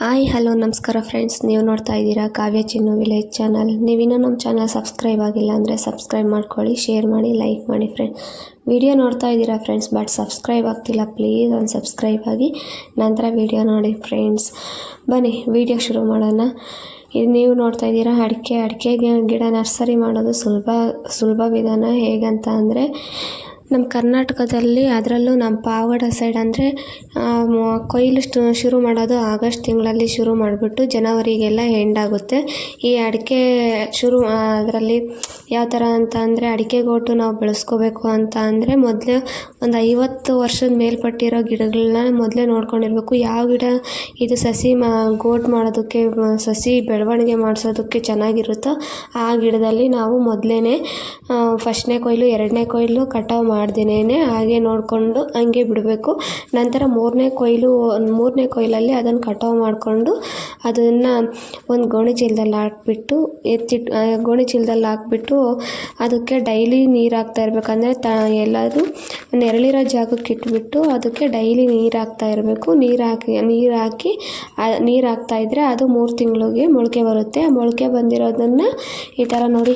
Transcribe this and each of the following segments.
Hi, hello, ನಮಸ್ಕಾರ friends ನೀವು ನೋಡ್ತಾ ಇದ್ದೀರಾ ಕಾವ್ಯ ಚಿನ್ನು ವಿಲೇಜ್ ಚಾನಲ್ ನೀವಿನ್ನೂ ನಮ್ಮ ಚಾನಲ್ ಸಬ್ಸ್ಕ್ರೈಬ್ ಆಗಿಲ್ಲ ಅಂದರೆ ಸಬ್ಸ್ಕ್ರೈಬ್ ಮಾಡ್ಕೊಳ್ಳಿ ಶೇರ್ ಮಾಡಿ ಲೈಕ್ ಮಾಡಿ ಫ್ರೆಂಡ್ ವಿಡಿಯೋ ನೋಡ್ತಾ ಇದ್ದೀರಾ ಫ್ರೆಂಡ್ಸ್ ಬಟ್ ಸಬ್ಸ್ಕ್ರೈಬ್ ಆಗ್ತಿಲ್ಲ ಪ್ಲೀಸ್ ಒಂದು ಸಬ್ಸ್ಕ್ರೈಬ್ ಆಗಿ. ನಂತರ ವಿಡಿಯೋ ನೋಡಿ ಫ್ರೆಂಡ್ಸ್ ಬನ್ನಿ ವಿಡಿಯೋ ಶುರು ಮಾಡೋಣ. ಇದು ನೀವು ನೋಡ್ತಾ ಇದ್ದೀರಾ ಅಡಿಕೆ ಅಡಿಕೆ ಗಿಡ ನರ್ಸರಿ ಮಾಡೋದು ಸುಲಭ ಸುಲಭ ವಿಧಾನ ಹೇಗಂತ ಅಂದರೆ ನಮ್ಮ ಕರ್ನಾಟಕದಲ್ಲಿ ಅದರಲ್ಲೂ ನಮ್ಮ ಪಾವಗಡ ಸೈಡ್ ಅಂದರೆ ಕೊಯ್ಲು ಶುರು ಮಾಡೋದು ಆಗಸ್ಟ್ ತಿಂಗಳಲ್ಲಿ ಶುರು ಮಾಡಿಬಿಟ್ಟು ಜನವರಿಗೆಲ್ಲ ಎಂಡ್ ಆಗುತ್ತೆ. ಈ ಅಡಿಕೆ ಶುರು ಅದರಲ್ಲಿ ಯಾವ ಥರ ಅಂತ ಅಂದರೆ ಅಡಿಕೆ ಗೋಟು ನಾವು ಬೆಳೆಸ್ಕೋಬೇಕು ಅಂತ ಅಂದರೆ ಮೊದಲೇ ಒಂದು ಐವತ್ತು ವರ್ಷದ ಮೇಲ್ಪಟ್ಟಿರೋ ಗಿಡಗಳನ್ನ ಮೊದಲೇ ನೋಡ್ಕೊಂಡಿರ್ಬೇಕು. ಯಾವ ಗಿಡ ಇದು ಸಸಿ ಮಾ, ಗೋಟ್ ಮಾಡೋದಕ್ಕೆ ಸಸಿ ಬೆಳವಣಿಗೆ ಮಾಡಿಸೋದಕ್ಕೆ ಚೆನ್ನಾಗಿರುತ್ತೋ ಆ ಗಿಡದಲ್ಲಿ ನಾವು ಮೊದಲೇ ಫಸ್ಟ್ನೇ ಕೊಯ್ಲು, ಎರಡನೇ ಕೊಯ್ಲು ಕಟಾವು ಮಾಡ್ದೇನೆ ಹಾಗೆ ನೋಡಿಕೊಂಡು ಹಂಗೆ ಬಿಡಬೇಕು. ನಂತರ ಮೂರನೇ ಕೊಯ್ಲು, ಮೂರನೇ ಕೊಯ್ಲಲ್ಲಿ ಅದನ್ನು ಕಟಾವು ಮಾಡಿಕೊಂಡು ಅದನ್ನು ಒಂದು ಗೋಣಿ ಚೀಲದಲ್ಲಿ ಹಾಕ್ಬಿಟ್ಟು ಎತ್ತಿಟ್ಟು ಗೋಣಿ ಚೀಲದಲ್ಲಿ ಹಾಕ್ಬಿಟ್ಟು ಅದಕ್ಕೆ ಡೈಲಿ ನೀರು ಹಾಕ್ತಾ ಇರಬೇಕಂದ್ರೆ ತ, ಎಲ್ಲಾದರೂ ನೆರಳಿರೋ ಜಾಗಕ್ಕೆ ಇಟ್ಬಿಟ್ಟು ಅದಕ್ಕೆ ಡೈಲಿ ನೀರು ಹಾಕ್ತಾ ಇರಬೇಕು. ನೀರು ಹಾಕಿ ನೀರು ಹಾಕಿ ನೀರು ಹಾಕ್ತಾ ಇದ್ದರೆ ಅದು ಮೂರು ತಿಂಗಳಿಗೆ ಮೊಳಕೆ ಬರುತ್ತೆ. ಮೊಳಕೆ ಬಂದಿರೋದನ್ನು ಈ ಥರ ನೋಡಿ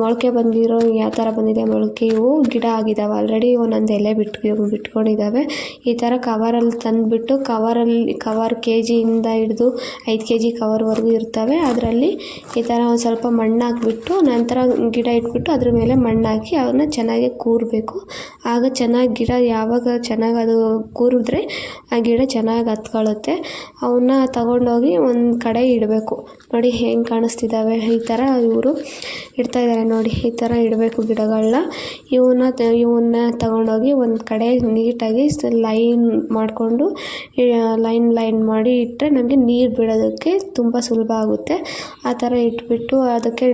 ಮೊಳಕೆ ಬಂದಿರೋ, ಯಾವ ಥರ ಬಂದಿದೆ, ಮೊಳಕೆ ಇವು ಗಿಡ ಆಗಿದ್ದಾವೆ ಆಲ್ರೆಡಿ ಒಂದೊಂದು ಎಲೆ ಬಿಟ್ಟು ಬಿಟ್ಕೊಂಡಿದ್ದಾವೆ ಈ ಥರ ಕವರಲ್ಲಿ ತಂದುಬಿಟ್ಟು ಕವರಲ್ಲಿ ಕವರ್ ಕೆ ಜಿಯಿಂದ ಹಿಡಿದು ಐದು ಕೆ ಜಿ ಕವರ್ವರೆಗೂ ಇರ್ತವೆ. ಅದರಲ್ಲಿ ಈ ಥರ ಒಂದು ಸ್ವಲ್ಪ ಮಣ್ಣು ಹಾಕ್ಬಿಟ್ಟು, ನಂತರ ಗಿಡ ಇಟ್ಬಿಟ್ಟು ಅದ್ರ ಮೇಲೆ ಮಣ್ಣು ಹಾಕಿ ಅವನ್ನ ಚೆನ್ನಾಗಿ ಕೂರಬೇಕು. ಆಗ ಚೆನ್ನಾಗಿ ಗಿಡ ಯಾವಾಗ ಚೆನ್ನಾಗಿ ಅದು ಕೂರಿದ್ರೆ ಆ ಗಿಡ ಚೆನ್ನಾಗಿ ಹತ್ಕೊಳ್ಳುತ್ತೆ ಅವನ್ನ ತಗೊಂಡೋಗಿ ಒಂದು ಕಡೆ ಇಡಬೇಕು. ನೋಡಿ ಹೆಂಗೆ ಕಾಣಿಸ್ತಿದ್ದಾವೆ ಈ ಥರ ಇವರು ಇಡ್ತಾ ಇದ್ದಾರೆ ನೋಡಿ ಈ ಥರ ಇಡಬೇಕು ಗಿಡಗಳನ್ನ ಇವನ್ನ ಇವನ್ನ ತಗೊಂಡೋಗಿ ಒಂದು ಕಡೆ ನೀಟಾಗಿ ಲೈನ್ ಮಾಡಿಕೊಂಡು ಲೈನ್ ಲೈನ್ ಮಾಡಿ ಇಟ್ಟರೆ ನಮಗೆ ನೀರು ಬಿಡೋದಕ್ಕೆ ತುಂಬ ಸುಲಭ ಆಗುತ್ತೆ. ಆ ಥರ ಇಟ್ಬಿಟ್ಟು ಅದಕ್ಕೆ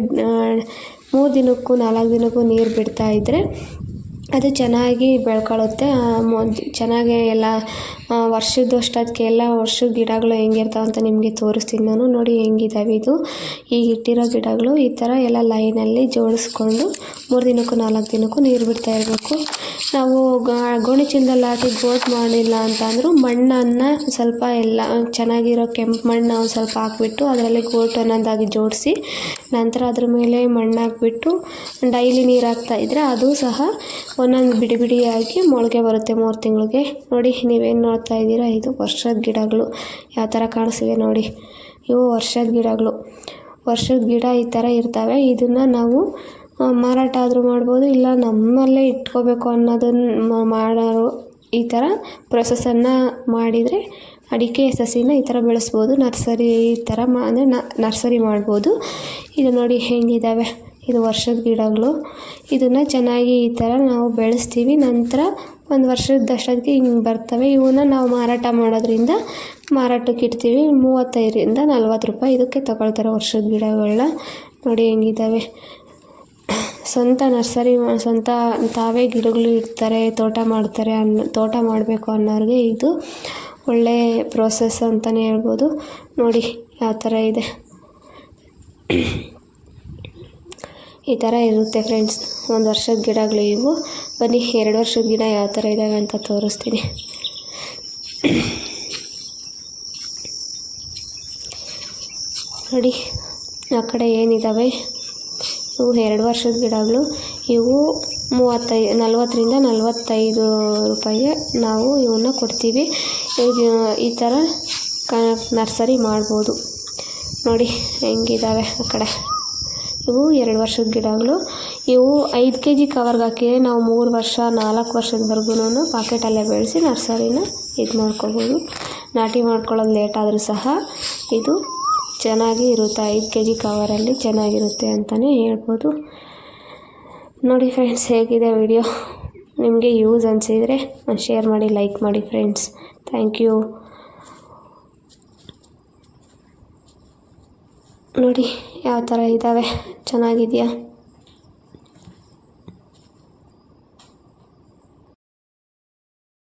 ಮೂರು ದಿನಕ್ಕೂ ನಾಲ್ಕು ದಿನಕ್ಕೂ ನೀರು ಬಿಡ್ತಾ ಇದ್ದರೆ ಅದು ಚೆನ್ನಾಗಿ ಬೆಳ್ಕೊಳ್ಳುತ್ತೆ. ಚೆನ್ನಾಗಿ ಎಲ್ಲ ವರ್ಷದಷ್ಟಕ್ಕೆ ಎಲ್ಲ ವರ್ಷದ ಗಿಡಗಳು ಹೆಂಗಿರ್ತಾವೆ ಅಂತ ನಿಮಗೆ ತೋರಿಸ್ತೀನಿ ನಾನು. ನೋಡಿ ಹೆಂಗಿದಾವೆ ಇದು. ಈಗ ಇಟ್ಟಿರೋ ಗಿಡಗಳು ಈ ಥರ ಎಲ್ಲ ಲೈನಲ್ಲಿ ಜೋಡಿಸ್ಕೊಂಡು ಮೂರು ದಿನಕ್ಕೂ ನಾಲ್ಕು ದಿನಕ್ಕೂ ನೀರು ಬಿಡ್ತಾ ಇರಬೇಕು. ನಾವು ಗೋಣಿಚೀಲದಲ್ಲಿ ಹಾಕಿ ಗೋಟ್ ಮಾಡಿಲ್ಲ ಅಂತಂದರೂ ಮಣ್ಣನ್ನು ಸ್ವಲ್ಪ ಎಲ್ಲ, ಚೆನ್ನಾಗಿರೋ ಕೆಂಪು ಮಣ್ಣು ಒಂದು ಸ್ವಲ್ಪ ಹಾಕ್ಬಿಟ್ಟು ಅದರಲ್ಲಿ ಗೋಟ್ ಅನ್ನೋದಾಗಿ ಜೋಡಿಸಿ ನಂತರ ಅದ್ರ ಮೇಲೆ ಮಣ್ಣು ಹಾಕ್ಬಿಟ್ಟು ಡೈಲಿ ನೀರು ಹಾಕ್ತಾ ಇದ್ದರೆ ಅದು ಸಹ ಒಂದೊಂದು ಬಿಡಿ ಬಿಡಿಯಾಗಿ ಮೊಳಕೆ ಬರುತ್ತೆ ಮೂರು ತಿಂಗಳಿಗೆ. ನೋಡಿ, ನೀವೇನು ನೋಡ್ತಾ ಇದ್ದೀರಾ? ಇದು ವರ್ಷದ ಗಿಡಗಳು. ಯಾವ ಥರ ಕಾಣಿಸಿದೆ ನೋಡಿ. ಇವು ವರ್ಷದ ಗಿಡಗಳು. ವರ್ಷದ ಗಿಡ ಈ ಥರ ಇರ್ತವೆ. ಇದನ್ನು ನಾವು ಮಾರಾಟ ಆದರೂ ಮಾಡ್ಬೋದು, ಇಲ್ಲ ನಮ್ಮಲ್ಲೇ ಇಟ್ಕೋಬೇಕು ಅನ್ನೋದನ್ನು ಮಾಡೋರು ಈ ಥರ ಪ್ರೊಸೆಸನ್ನು ಮಾಡಿದರೆ ಅಡಿಕೆ, ಸಸಿನ ಈ ಥರ ಬೆಳೆಸ್ಬೋದು. ನರ್ಸರಿ ಈ ಥರ ಮಾ, ಅಂದರೆ ನರ್ಸರಿ ಮಾಡ್ಬೋದು. ಇದು ನೋಡಿ ಹೆಂಗಿದ್ದಾವೆ ಇದು ವರ್ಷದ ಗಿಡಗಳು. ಇದನ್ನು ಚೆನ್ನಾಗಿ ಈ ಥರ ನಾವು ಬೆಳೆಸ್ತೀವಿ. ನಂತರ ಒಂದು ವರ್ಷದಷ್ಟೊತ್ತಿಗೆ ಹಿಂಗೆ ಬರ್ತವೆ. ಇವನ್ನ ನಾವು ಮಾರಾಟ ಮಾಡೋದ್ರಿಂದ ಮಾರಾಟಕ್ಕೆ ಇಡ್ತೀವಿ. ಮೂವತ್ತೈದರಿಂದ ನಲ್ವತ್ತು ರೂಪಾಯಿ ಇದಕ್ಕೆ ತಗೊಳ್ತಾರೆ ವರ್ಷದ ಗಿಡಗಳನ್ನ ನೋಡಿ ಹೆಂಗಿದ್ದಾವೆ ಸ್ವಂತ ನರ್ಸರಿ ಸ್ವಂತ ತಾವೇ ಗಿಡಗಳು ಇಡ್ತಾರೆ, ತೋಟ ಮಾಡ್ತಾರೆ ಅನ್ನೋ ತೋಟ ಮಾಡಬೇಕು ಅನ್ನೋರಿಗೆ ಇದು ಒಳ್ಳೆ ಪ್ರೋಸೆಸ್ ಅಂತಲೇ ಹೇಳ್ಬೋದು. ನೋಡಿ ಯಾವ ಥರ ಇದೆ. ಈ ಥರ ಇರುತ್ತೆ ಫ್ರೆಂಡ್ಸ್ ಒಂದು ವರ್ಷದ ಗಿಡಗಳು ಇವು. ಬನ್ನಿ, ಎರಡು ವರ್ಷದ ಗಿಡ ಯಾವ ಥರ ಇದ್ದಾವೆ ಅಂತ ತೋರಿಸ್ತೀನಿ. ನೋಡಿ, ಆ ಕಡೆ ಏನಿದ್ದಾವೆ ಇವು ಎರಡು ವರ್ಷದ ಗಿಡಗಳು. ಇವು ಮೂವತ್ತೈ, ನಲ್ವತ್ತರಿಂದ ನಲ್ವತ್ತೈದು ರೂಪಾಯಿಗೆ ನಾವು ಇವನ್ನ ಕೊಡ್ತೀವಿ. ಈ ಥರ ಕ, ನರ್ಸರಿ ಮಾಡ್ಬೋದು. ನೋಡಿ ಹೆಂಗಿದ್ದಾವೆ ಆ ಕಡೆ. ಇವು ಎರಡು ವರ್ಷದ ಗಿಡಗಳು. ಇವು ಐದು ಕೆ ಜಿ ಕವರ್ಗೆ ಹಾಕಿದ್ರೆ ನಾವು ಮೂರು ವರ್ಷ, ನಾಲ್ಕು ವರ್ಷದವರೆಗೂ ಪಾಕೆಟಲ್ಲೇ ಬೆಳೆಸಿ ನರ್ಸರಿನ ಇದು ಮಾಡ್ಕೊಬೋದು ನಾಟಿ ಮಾಡ್ಕೊಳ್ಳೋದು ಲೇಟ್ ಆದರೂ ಸಹ ಇದು ಚೆನ್ನಾಗಿ ಇರುತ್ತೆ. ಐದು ಕೆ ಜಿ ಕವರಲ್ಲಿ ಚೆನ್ನಾಗಿರುತ್ತೆ ಅಂತಲೇ ಹೇಳ್ಬೋದು. ನೋಡಿ ಫ್ರೆಂಡ್ಸ್ ಹೇಗಿದೆ ವಿಡಿಯೋ? ನಿಮಗೆ ಯೂಸ್ ಅನಿಸಿದರೆ ಶೇರ್ ಮಾಡಿ ಲೈಕ್ ಮಾಡಿ ಫ್ರೆಂಡ್ಸ್ ಥ್ಯಾಂಕ್ ಯು ನೋಡಿ, ಯಾವ ಥರ ಇದ್ದಾವೆ ಚೆನ್ನಾಗಿದೆಯಾ?